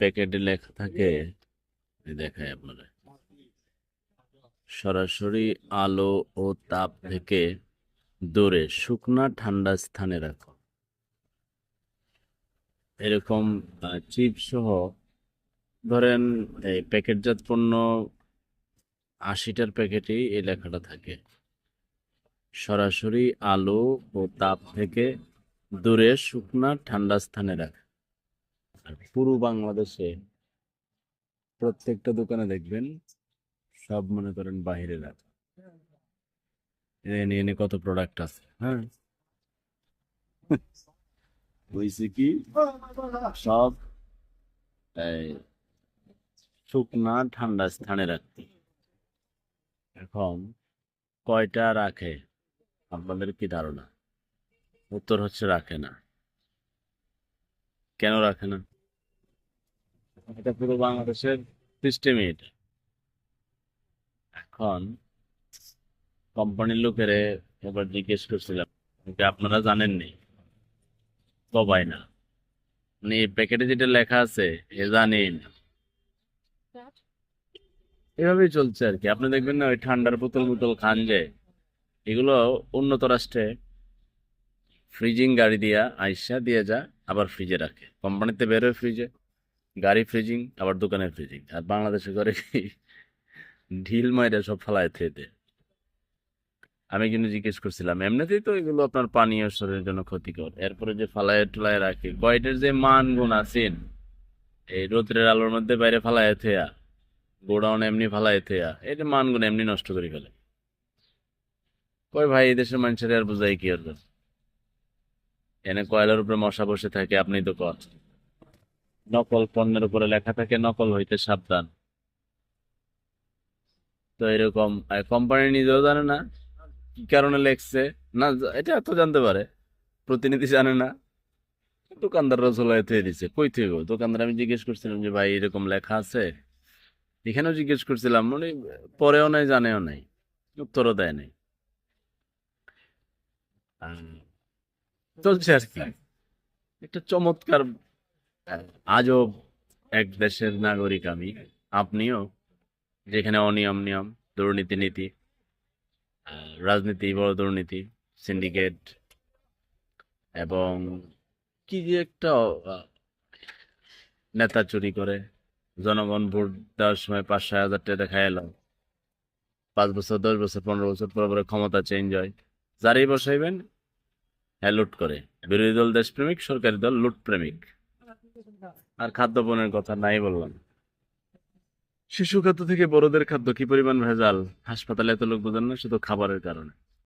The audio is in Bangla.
প্যাকেটে লেখা থাকে দেখায় আপনারা সরাসরি আলো ও তাপ থেকে দূরে, শুকনা ঠান্ডা স্থানে রাখো। এরকম চিপ সহ ধরেন, এই প্যাকেটজাত পণ্য আশিটার প্যাকেটেই এই লেখাটা থাকে। সরাসরি আলো ও তাপ থেকে দূরে, শুকনা ঠান্ডা স্থানে রাখা। পুরো বাংলাদেশে প্রত্যেকটা দোকানে দেখবেন, সব মনে করেন বাহিরে রাখা এনে এনে কত প্রোডাক্ট আছে হ্যাঁ? হয়েছে কি? সব শুকনা ঠান্ডা স্থানে রাখতে। এখন কয়টা রাখে? আপনাদের কি ধারণা? উত্তর হচ্ছে রাখে না। কেন রাখে না? এটা পুরো বাংলাদেশের সিস্টেমই এটা। এখন কোম্পানির লোকেরে এবার জিজ্ঞেস করছিলাম আপনারা জানেননি? সবাই না। মানে এই প্যাকেটে যেটা লেখা আছে এ জানেই না এভাবেই চলছে আর কি। আপনি দেখবেন না ওই ঠান্ডার বোতল বোতল খান যে এগুলো উন্নত রাষ্ট্রে ফ্রিজিং গাড়ি দিয়া আইসা দিয়ে যা আবার ফ্রিজে রাখে। কোম্পানিতে বেরোয় ফ্রিজে গাড়ি ফ্রিজিং আবার দোকানে ফ্রিজিং আর বাংলাদেশে করে কি? ঢিল মাইরা সব ফালায় থেতে আমি কিন্তু জিজ্ঞেস করছিলাম, এমনিতেই তো এগুলো আপনার পানীয় শরীরের জন্য ক্ষতিকর। এরপরে যে ফালায় টুলায় রাখে কয়টার যে মান গুণ আছেন এই রোদ্রের আলোর মধ্যে বাইরে ফালায় থেয়া গোডাউন এমনি ফালায় থেয়া এটা মান গুণ এমনি নষ্ট করে ফেলে। কই ভাই, এই দেশের মানুষের আর বোঝাই কি আর এনে কয়লার উপরে মশা বসে থাকে আপনি তো কর নকল পণ্যের উপরে লেখা থাকে, নকল হইতে সাবধান। তো এরকম কোম্পানি নিজেও জানে না, কি কারণে লেখছে, না, এটা এত জানতে পারে, প্রতিনিধি জানে না। দোকানদাররা দিছে, কই দোকানদার, আমি জিজ্ঞেস করছিলাম যে, ভাই, এরকম লেখা আছে? এখানেও জিজ্ঞেস করছিলাম মানে পরেও নাই, জানেও নাই, উত্তরও দেয় নাই। চলছে আর কি, একটা চমৎকার আজব এক দেশের নাগরিক আমি। আপনিও, যেখানে অনিয়ম, নিয়ম, দুর্নীতি, নীতি রাজনীতি, বড় দুর্নীতি সিন্ডিকেট এবং কি যে একটা নেতা চুরি করে, জনগণ ভোট দেওয়ার সময় পাঁচ, ছয় হাজার টাকা দেখা এলো। পাঁচ বছর, দশ বছর, পনেরো বছর, পর পরে ক্ষমতা চেঞ্জ হয়। যারই বসাইবেন হ্যাঁ লুট করে। বিরোধী দল দেশপ্রেমিক, সরকারি দল লুট প্রেমিক আর খাদ্য বনের কথা নাই বললাম। শিশু খাদ্য থেকে বড়দের খাদ্য কি পরিমাণ ভেজাল? হাসপাতালে এত লোক বোঝেন না, শুধু খাবারের কারণে।